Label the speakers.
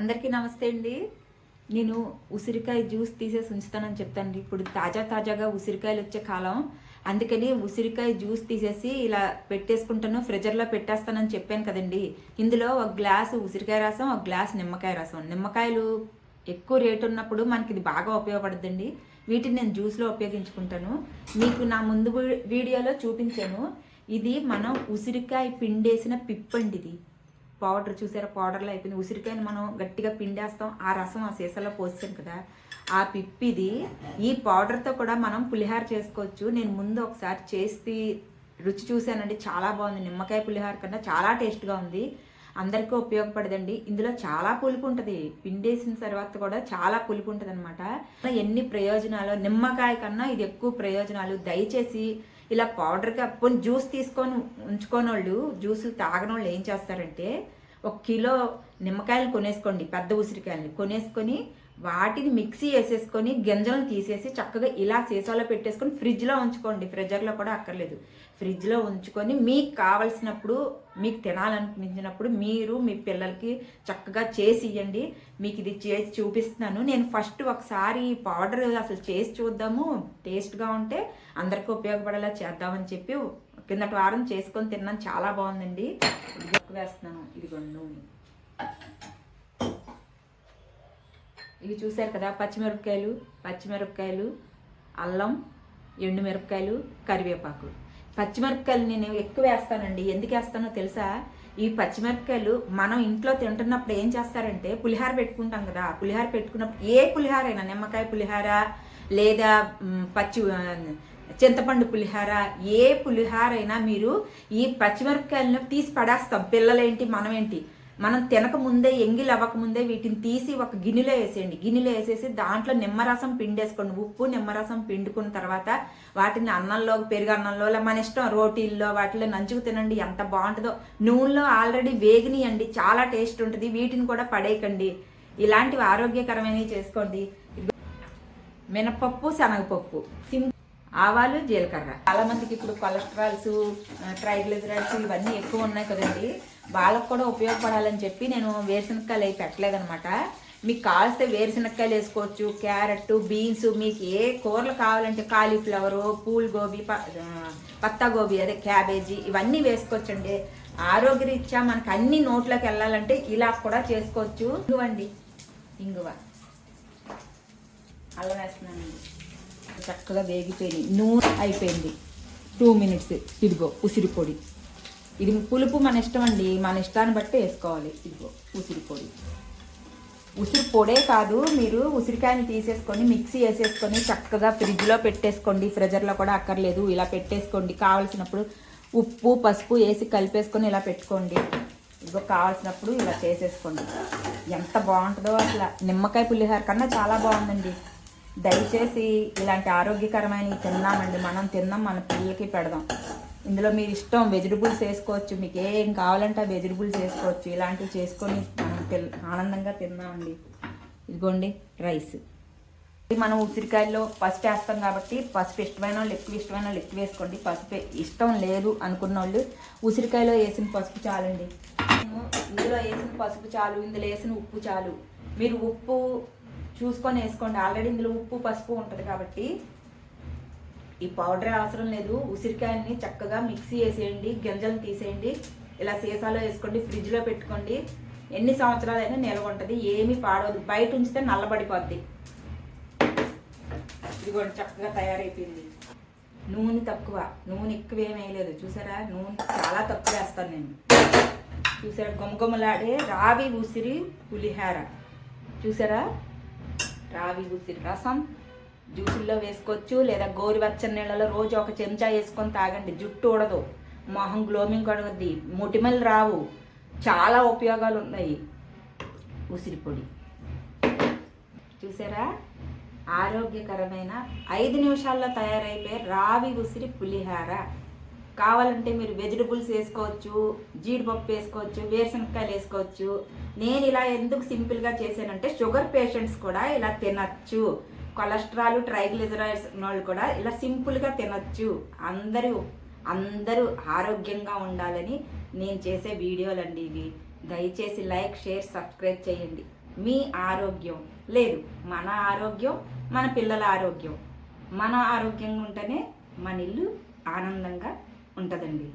Speaker 1: అందరికీ నమస్తే అండి. నేను ఉసిరికాయ జ్యూస్ తీసేసి ఉంచుతానని చెప్తానండి. ఇప్పుడు తాజా తాజాగా ఉసిరికాయలు వచ్చే కాలం. అందుకని ఉసిరికాయ జ్యూస్ తీసేసి ఇలా పెట్టేసుకుంటాను. ఫ్రిజర్లో పెట్టేస్తానని చెప్పాను కదండి. ఇందులో ఒక గ్లాసు ఉసిరికాయ రసం ఒక గ్లాస్ నిమ్మకాయ రసం. నిమ్మకాయలు ఎక్కువ రేటు ఉన్నప్పుడు మనకి ఇది బాగా ఉపయోగపడుతుందండి వీటిని నేను జ్యూస్లో ఉపయోగించుకుంటాను. మీకు నా ముందు వీడియోలో చూపించాను. ఇది మనం ఉసిరికాయ పిండేసిన పిప్పండి ఇది. పౌడర్ చూసారా? పౌడర్లో అయిపోయింది. ఉసిరికాయని మనం గట్టిగా పిండేస్తాం. ఆ రసం ఆ సీసాలో పోసాం కదా. ఆ పిప్పిది ఈ పౌడర్తో కూడా మనం పులిహార చేసుకోవచ్చు. నేను ముందు ఒకసారి చేసి రుచి చూశానండి. చాలా బాగుంది. నిమ్మకాయ పులిహార కన్నా చాలా టేస్ట్గా ఉంది. అందరికీ ఉపయోగపడదండి. ఇందులో చాలా పులుపు ఉంటుంది పిండేసిన తర్వాత కూడా చాలా పులుపు ఉంటుంది అనమాట ఎన్ని ప్రయోజనాలు? నిమ్మకాయ కన్నా ఇది ఎక్కువ ప్రయోజనాలు. దయచేసి ఇలా పౌడర్గా కొన్ని జ్యూస్ తీసుకొని ఉంచుకోని వాళ్ళు జ్యూస్ తాగని వాళ్ళు ఏం చేస్తారంటే ఒక కిలో నిమ్మకాయలు కొనేసుకోండి పెద్ద ఉసిరికాయలని కొనేసుకొని వాటిని మిక్సీ వేసేసుకొని గింజలను తీసేసి చక్కగా ఇలా సీసాలో పెట్టేసుకొని ఫ్రిడ్జ్లో ఉంచుకోండి. ఫ్రిజర్లో కూడా అక్కర్లేదు. ఫ్రిడ్జ్లో ఉంచుకొని మీకు కావలసినప్పుడు మీకు తినాలనిపించినప్పుడు మీరు మీ పిల్లలకి చక్కగా చేసి ఇవ్వండి మీకు ఇది చేసి చూపిస్తున్నాను. నేను ఫస్ట్ ఒకసారి ఈ పౌడర్ అసలు చేసి చూద్దాము. టేస్ట్గా ఉంటే అందరికీ ఉపయోగపడేలా చేద్దామని చెప్పి కిందటి వారం చేసుకొని తిన్నాను. చాలా బాగుందండి. ఇది వేస్తున్నాను. ఇదిగోండి నూనె. ఇవి చూశారు కదా పచ్చిమిరపకాయలు పచ్చిమిరపకాయలు అల్లం ఎండుమిరపకాయలు కరివేపాకు. పచ్చిమిరపకాయలు నేను ఎక్కువ వేస్తానండి. ఎందుకు వేస్తానో తెలుసా? ఈ పచ్చిమిరపకాయలు మనం ఇంట్లో తింటున్నప్పుడు ఏం చేస్తారంటే పులిహార పెట్టుకుంటాం కదా పులిహార పెట్టుకున్నప్పుడు ఏ పులిహారైనా అయినా నిమ్మకాయ పులిహార లేదా పచ్చి చింతపండు పులిహార ఏ పులిహార అయినా మీరు ఈ పచ్చిమిరపకాయలను తీసి పడేస్తాం. పిల్లలేంటి మనమేంటి? మనం తినక ముందే ఎంగిల్ అవ్వక ముందే వీటిని తీసి ఒక గిన్నెలో వేసేయండి. గిన్నెలో వేసేసి దాంట్లో నిమ్మరసం పిండేసుకోండి. ఉప్పు నిమ్మరసం పిండుకున్న తర్వాత వాటిని అన్నంలో పెరుగు అన్నంలో మన ఇష్టం రోటీల్లో వాటిలో నంచుకు తినండి. ఎంత బాగుంటుందో. నూనెలో ఆల్రెడీ వేగినియండి. చాలా టేస్ట్ ఉంటుంది. వీటిని కూడా పడేయకండి. ఇలాంటివి ఆరోగ్యకరమైనవి చేసుకోండి. మినపప్పు శనగపప్పు. సిం ఆవాలు జీలకర్ర. చాలా మందికి ఇప్పుడు కొలెస్ట్రాల్స్ ట్రైగ్లిజరైడ్స్ ఇవన్నీ ఎక్కువ ఉన్నాయి కదండి. వాళ్ళకు కూడా ఉపయోగపడాలని చెప్పి నేను వేరుశనక్కాయలు అవి పెట్టలేదనమాట మీకు కావాల్స్తే వేరుశనక్కాయలు వేసుకోవచ్చు క్యారెట్ బీన్స్ మీకు ఏ కూరలు కావాలంటే కాలీఫ్లవరు పూల్ గోబీ ప- పత్తా గోబీ అదే క్యాబేజీ ఇవన్నీ వేసుకోవచ్చండి. ఆరోగ్యరీత్యా మనకు అన్ని నోట్లోకి వెళ్ళాలంటే ఇలా కూడా చేసుకోవచ్చు. ఇంగువండి ఇంగువ. అల్లం వేస్తున్నానండి. చక్కగా వేగిపోయింది నూనె అయిపోయింది. టూ మినిట్స్ ఇదిగో ఉసిరి పొడి. ఇది పులుపు మన ఇష్టం అండి. మన ఇష్టాన్ని బట్టి వేసుకోవాలి. ఇదిగో ఉసిరి పొడి. ఉసిరి పొడే కాదు మీరు ఉసిరికాయని తీసేసుకొని మిక్సీ వేసేసుకొని చక్కగా ఫ్రిడ్జ్లో పెట్టేసుకోండి. ఫ్రెజర్లో కూడా అక్కర్లేదు. ఇలా పెట్టేసుకోండి. కావలసినప్పుడు ఉప్పు పసుపు వేసి కలిపేసుకొని ఇలా పెట్టుకోండి. ఇదిగో కావాల్సినప్పుడు ఇలా చేసేసుకోండి. ఎంత బాగుంటుందో అసలు. నిమ్మకాయ పులిహార కన్నా చాలా బాగుందండి. దయచేసి ఇలాంటి ఆరోగ్యకరమైనవి తిన్నామండి. మనం తిన్నాం మన పిల్లలకి పెడదాం. ఇందులో మీరు ఇష్టం వెజిటబుల్స్ వేసుకోవచ్చు మీకు ఏం కావాలంటే ఆ వెజిటబుల్స్ వేసుకోవచ్చు. ఇలాంటివి చేసుకొని మనం ఆనందంగా తిందామండి ఇదిగోండి రైస్. ఇది మనం ఉసిరికాయల్లో పసుపు వేస్తాం కాబట్టి పసుపు ఇష్టమైన వాళ్ళు ఎక్కువ ఇష్టమైన వాళ్ళు ఎక్కువ వేసుకోండి. పసుపు ఇష్టం లేదు అనుకున్న వాళ్ళు ఉసిరికాయలో వేసిన పసుపు చాలండి. ఇందులో వేసిన పసుపు చాలు ఇందులో వేసిన ఉప్పు చాలు. మీరు ఉప్పు చూసుకొని వేసుకోండి. ఆల్రెడీ ఇందులో ఉప్పు పసుపు ఉంటుంది కాబట్టి ఈ పౌడర్ అవసరం లేదు. ఉసిరికాయని చక్కగా మిక్సీ వేసేయండి గింజలు తీసేయండి. ఇలా సీసాలో వేసుకోండి. ఫ్రిడ్జ్లో పెట్టుకోండి. ఎన్ని సంవత్సరాలైనా నిల్వ ఉంటుంది. ఏమీ పాడవదు. బయట ఉంచితే నల్లబడిపోద్ది. ఇదిగోండి చక్కగా తయారైపోయింది. నూనె తక్కువ. నూనె ఎక్కువ ఏం వేయలేదు. చూసారా? నూనె చాలా తక్కువ వేస్తాను నేను. చూసారా? గుమగుమలాడే రావి ఉసిరి పులిహార. చూసారా? రావి ఉసిరి రసం జ్యూసుల్లో వేసుకోవచ్చు లేదా గోరువెచ్చని నీళ్ళలో రోజు ఒక చెంచా వేసుకొని తాగండి. జుట్టు ఊడదు మొహం గ్లోమింగ్ కడుగుద్ది. మొటిమలు రావు. చాలా ఉపయోగాలు ఉన్నాయి ఉసిరి పొడి. చూసారా? ఆరోగ్యకరమైన ఐదు నిమిషాల్లో తయారైపోయే రావి ఉసిరి పులిహార. కావాలంటే మీరు వెజిటబుల్స్ వేసుకోవచ్చు జీడిపప్పు వేసుకోవచ్చు వేరుశనక్కాయలు వేసుకోవచ్చు. నేను ఇలా ఎందుకు సింపుల్గా చేశానంటే షుగర్ పేషెంట్స్ కూడా ఇలా తినచ్చు. కొలెస్ట్రాల్ ట్రైగ్లిజరైడ్స్ వాళ్ళు కూడా ఇలా సింపుల్గా తినచ్చు. అందరూ అందరూ ఆరోగ్యంగా ఉండాలని నేను చేసే వీడియోలండి ఇవి. దయచేసి లైక్ షేర్ సబ్స్క్రైబ్ చేయండి. మీ ఆరోగ్యం. లేదు మన ఆరోగ్యం మన పిల్లల ఆరోగ్యం. మన ఆరోగ్యంగా ఉంటేనే మన ఇల్లు ఆనందంగా ఉంటుందండి.